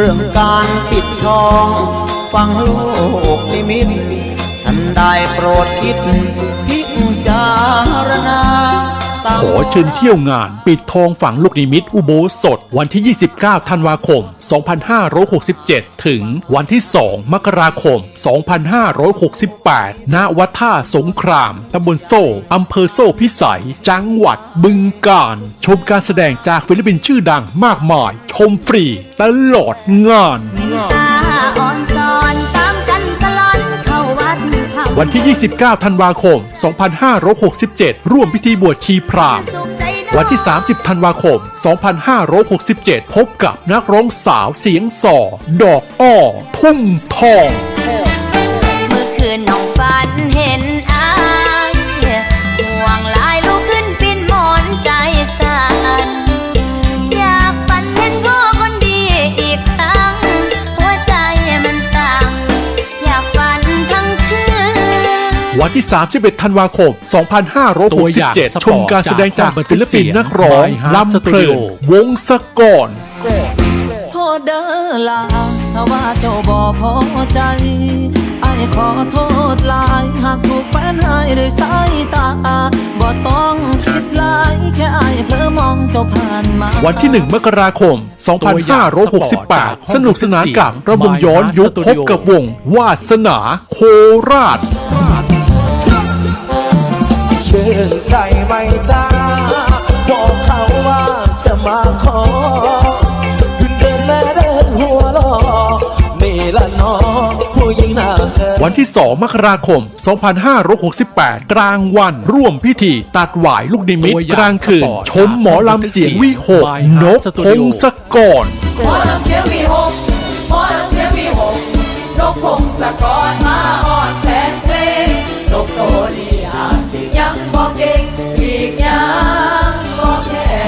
เรื่องการปิดทอง ฟังโลกนิมิตท่านได้โปรดคิดพิจารณา ขอเชิญเที่ยวงาน ปิดทองฝังลูกนิมิตอุโบสถ วันที่ 29 ธันวาคม 2567 ถึงวันที่ 2 มกราคม 2568 ณ วัดท่าสงคราม ตำบลโซ่ อำเภอโซ่พิสัย จังหวัดบึงกาฬ ชมการแสดงจากศิลปินชื่อดังมากมาย ชมฟรีตลอดงาน วันที่ 29 ธันวาคม 2567 ร่วมพิธีบวชชีพราหมณ์สุขใจน้อยวันที่ 30 ธันวาคม 2567 พบกับนักร้องสาวเสียงส่อ ดอกอ้อ ทุ่งทอง วันที่ 31 ธันวาคมตัวอย่างส2567ปชอมร์ตการแสดงจากจากศิลปินนักร้อง My Heart ลำเพลิน Studio วงศกรโทษเด้อลาถ้าว่าเจ้าบ่พอใจไอ้ายขอโทษหลายหากถูกแฟนหายด้วยสายตาบ่ต้องคิดหลายแค่ไอ้ายเผลอมองเจ้าผ่านมา วันที่1มกราคม 2568 สนุกสนานกับระวงย้อนยุคพบกับวงวาสนาโคราช ชื่นใจไหมจ้าบอกเขาว่าจะมาขอขึ้นเดินแม่เดินหัวลอนี่ละเนอผู้หญิงหน้าเกินวันที่ 2 มกราคม 2568 กลางวัน ร่วมพิธีตัดหวายลูกนิมิตตัวอย่างกลางคืนสปอร์ตชมหมอลำเสียงวิหก My น Heart กพ Studio งศกรหมอลำเสียงวีหกหมอลำเสียงวีหกนกพงศกรมาอ่อนแผนเพลงนกโตดี อาจสิยังบอกเก่งอีกยังบอกแค่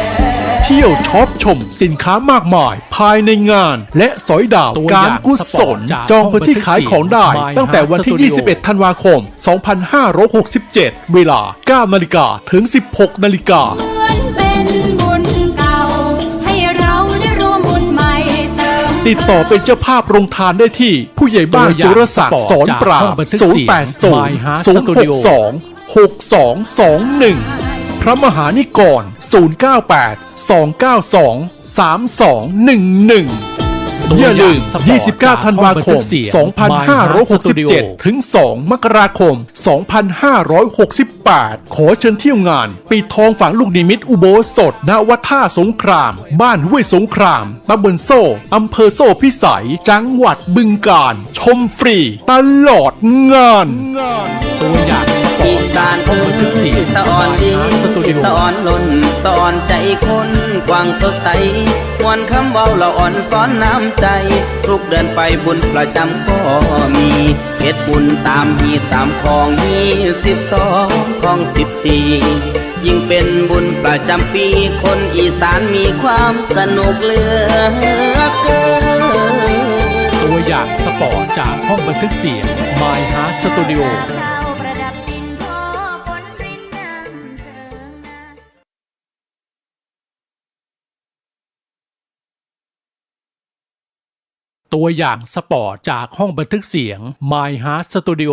เที่ยวช็อปชมสินค้ามากมาย ภายในงาน และสอยดาวตัวการอย่างกุศสปอร์ลตจากจองพื้นที่ขายของได้ ห้องบันทึกเสียงตั้งแต่วันที่ My Heart Studio 21 ธันวาคม 2567 เวลา 9 นาฬิกาถึง 16 นาฬิกา เหมือนเป็นบุญเก่า ให้เราได้ร่วมบุญใหม่เสริม ติดต่อเป็นเจ้าภาพโรงทานได้ที่ ผู้ใหญ่บ้านตัวอย่างสุรศักดิ์สอนปราจากห้บองบันทึกเสียง My Heart 080 Studio 062 6221 พระมหานิกร 098 292 3211อย่าลืม 29 ธันวาคม 2567 ถึง 2 มกราคม 2568 ขอเชิญเที่ยวงาน ปีทองฝังลูกนิมิตอุโบสถ ณ วัดท่าสงคราม บ้านห้วยสงคราม ตำบลโซ่ อำเภอโซ่พิสัย จังหวัดบึงกาฬ ชมฟรี ตลอดงาน ตัวอย่างสป อีสานห้องบันสีสะอ่อนดีสะอ่อนล้นสะอ่อนใจคนกว้างสดใสมวนคำเว้าละอ่อนซ้อนน้ำใจ ทุกเดือนไปบุญประจำก็มีเฮ็ดบุญตามฮีตามของมีสิบสองของสิบสี่ยิ่งเป็นบุญประจำปี คนอีสานมีความสนุกเหลือเกินตัวอย่างสปอร์ตจากห้องบันทึกเสียง My Heart Studio ตัวอย่างสปอร์ตจากห้องบันทึกเสียง My Heart Studio